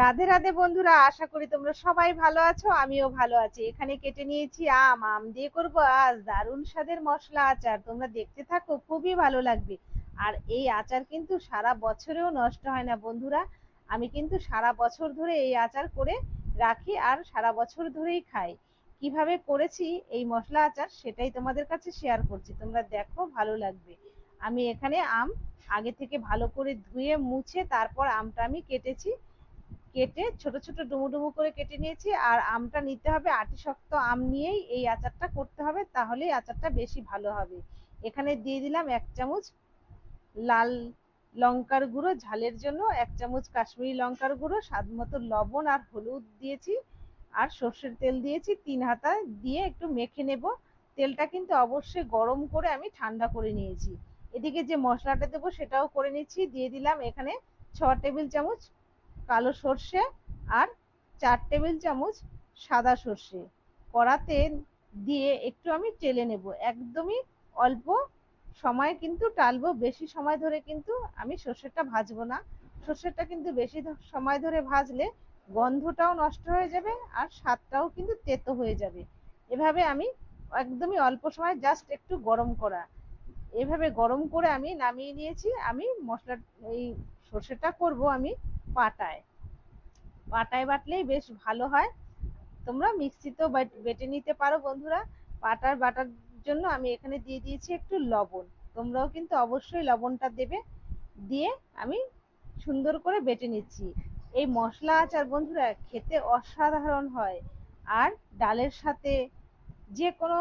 রাধে রাধে বন্ধুরা, আশা করি তোমরা সবাই ভালো আছো, আমিও ভালো আছি। এখানে কেটে নিয়েছি আম। আম দিয়ে করব আজ দারুণ স্বাদের মশলা আচার। তোমরা দেখতে থাকো, খুবই ভালো লাগবে। আর এই আচার কিন্তু সারা বছরেও নষ্ট হয় না বন্ধুরা। আমি কিন্তু সারা বছর ধরে এই আচার করে রাখি আর সারা বছর ধরেই খাই। কীভাবে করেছি এই মশলা আচার সেটাই তোমাদের কাছে শেয়ার করছি। তোমরা দেখো, ভালো লাগবে। আমি এখানে আম আগে থেকে ভালো করে ধুয়ে মুছে তারপর আমটা আমি কেটেছি। কেটে ছোট ছোট ডুমু ডুমু করে কেটে নিয়েছি, আর আমটা নিতে হবে আটি শক্ত আম নিয়েই, এই আচারটা করতে হবে তাহলেই আচারটা বেশি ভালো হবে। এখানে দিয়ে দিলাম এক চামচ লাল লঙ্কার গুঁড়ো, ঝালের জন্য এক চামচ কাশ্মীরি লঙ্কার গুঁড়ো, স্বাদ মতো লবণ আর হলুদ দিয়েছি, আর সর্ষের তেল দিয়েছি, তিন হাতা দিয়ে একটু মেখে নেব। তেলটা কিন্তু অবশ্যই গরম করে আমি ঠান্ডা করে নিয়েছি। এদিকে যে মশলাটা দেবো সেটাও করে নিচ্ছি, দিয়ে দিলাম এখানে ছ টেবিল চামচ কালো সর্ষে আর চার টেবিল চামচ সাদা সর্ষে। কড়াতে দিয়ে একটু আমি টেলে নেব। একদমই অল্প সময় কিন্তু টালবো, বেশি সময় ধরে কিন্তু আমি সর্ষেটা ভাজবো না। সর্ষেটা কিন্তু বেশি সময় ধরে ভাজলে গন্ধটাও নষ্ট হয়ে যাবে আর স্বাদটাও কিন্তু তেতো হয়ে যাবে। এভাবে আমি একদমই অল্প সময় জাস্ট একটু গরম করা। এভাবে গরম করে আমি নামিয়ে নিয়েছি। আমি মশলা এই সর্ষেটা করব আমি পাটায়। পাটায় বাটলেই বেশ ভালো হয়। তোমরা মিক্সিতেও বেটে নিতে পারো বন্ধুরা। পাটার বাটার জন্য আমি এখানে দিয়ে দিয়েছি একটু লবণ। তোমরাও কিন্তু অবশ্যই লবণটা দেবে। দিয়ে আমি সুন্দর করে বেটে নিচ্ছি। এই মশলা আচার বন্ধুরা খেতে অসাধারণ হয়। আর ডালের সাথে যে কোনো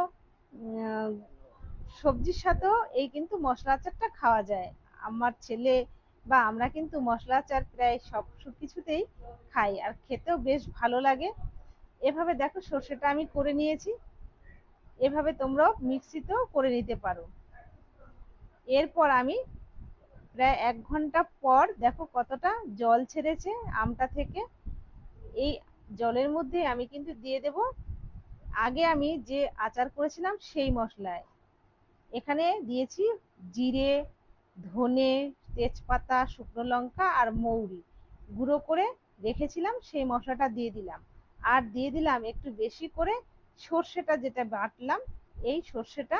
সবজির সাথেও এই কিন্তু মশলা আচারটা খাওয়া যায়। আমার ছেলে বা আমরা কিন্তু মশলা আচার প্রায় সব কিছুতেই খাই আর খেতেও বেশ ভালো লাগে। এভাবে দেখো সর্ষেটা আমি করে নিয়েছি। এভাবে তোমরাও মিক্সিতেও করে নিতে পারো। এরপর আমি প্রায় এক ঘণ্টা পর দেখো কতটা জল ছেড়েছে আমটা থেকে। এই জলের মধ্যে আমি কিন্তু দিয়ে দেব আগে আমি যে আচার করেছিলাম সেই মশলায়। এখানে দিয়েছি জিরে, ধনে তেজপাতা, শুকনো লঙ্কা আর মৌরি। গুঁড়ো করে রেখেছিলাম, সেই মশলাটা দিয়ে দিলাম। আর দিয়ে দিলাম একটু বেশি করে সর্ষেটা যেটা বাটলাম, এই সর্ষেটা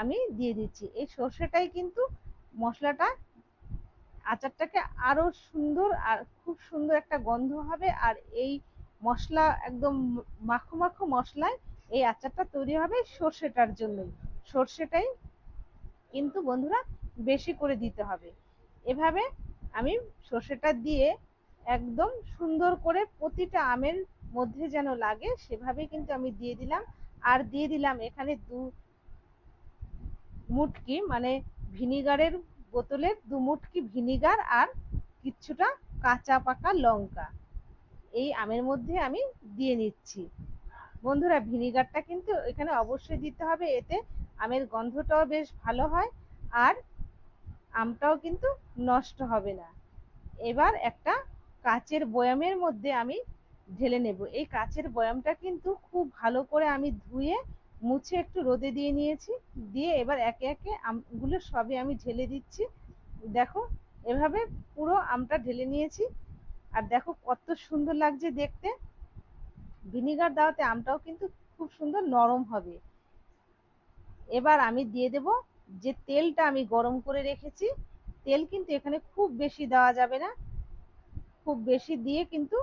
আমি দিয়ে দিচ্ছি। এই সর্ষেটাই কিন্তু মশলাটা আচারটাকে আরও সুন্দর আর খুব সুন্দর একটা গন্ধ হবে আর এই মশলা একদম মাখো মাখো মশলায় এই আচারটা তৈরি হবে সর্ষেটার জন্যই। সর্ষেটাই কিন্তু বন্ধুরা বেশি করে দিতে হবে। এভাবে আমি সর্ষেটা দিয়ে একদম সুন্দর করে প্রতিটা আমের মধ্যে যেন লাগে সেভাবে কিন্তু আমি দিয়ে দিলাম। আর দিয়ে দিলাম এখানে দু মুটকি মানে ভিনিগারের বোতলের দু মুটকি ভিনিগার আর কিছুটা কাঁচা পাকা লঙ্কা। এই আমের মধ্যে আমি দিয়ে নিচ্ছি। বন্ধুরা, ভিনিগারটা কিন্তু এখানে অবশ্যই দিতে হবে, এতে আমের গন্ধটাও বেশ ভালো হয়। আর আমটাও কিন্তু নষ্ট হবে না। এবার একটা কাচের বয়ামের মধ্যে আমি ঢেলে নেব। এই কাচের বয়ামটা কিন্তু খুব ভালো করে আমি ধুয়ে, মুছে একটু রোদে দিয়ে নিয়েছি। দিয়ে এবার একে একে আমগুলো সবই আমি ঢেলে দিচ্ছি। দেখো, এভাবে পুরো আমটা ঢেলে নিয়েছি। আর দেখো কত সুন্দর লাগছে দেখতে। ভিনিগার দেওয়াতে আমটাও কিন্তু খুব সুন্দর নরম হবে। এবার আমি দিয়ে দেব যে তেলটা আমি গরম করে রেখেছি, তেল কিন্তু এখানে খুব বেশি দেওয়া যাবে না। খুব বেশি দিয়ে কিন্তু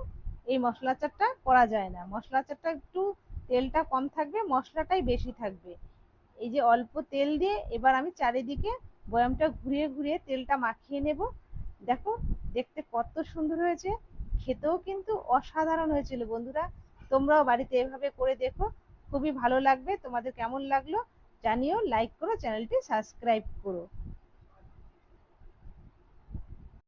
এই মশলা চারটা করা যায় না। মশলা চারটা একটু তেলটা কম থাকবে, মশলাটাই বেশি থাকবে। এই যে অল্প তেল দিয়ে এবার আমি চারিদিকে বয়ামটা ঘুরিয়ে ঘুরিয়ে তেলটা মাখিয়ে নেব। দেখো, দেখতে কত সুন্দর হয়েছে। খেতেও কিন্তু অসাধারণ হয়েছিল বন্ধুরা। তোমরাও বাড়িতে এভাবে করে দেখো। খুবই ভালো লাগবে। তোমাদের কেমন লাগল? জানিও লাইক করো চ্যানেলটি সাবস্ক্রাইব করো।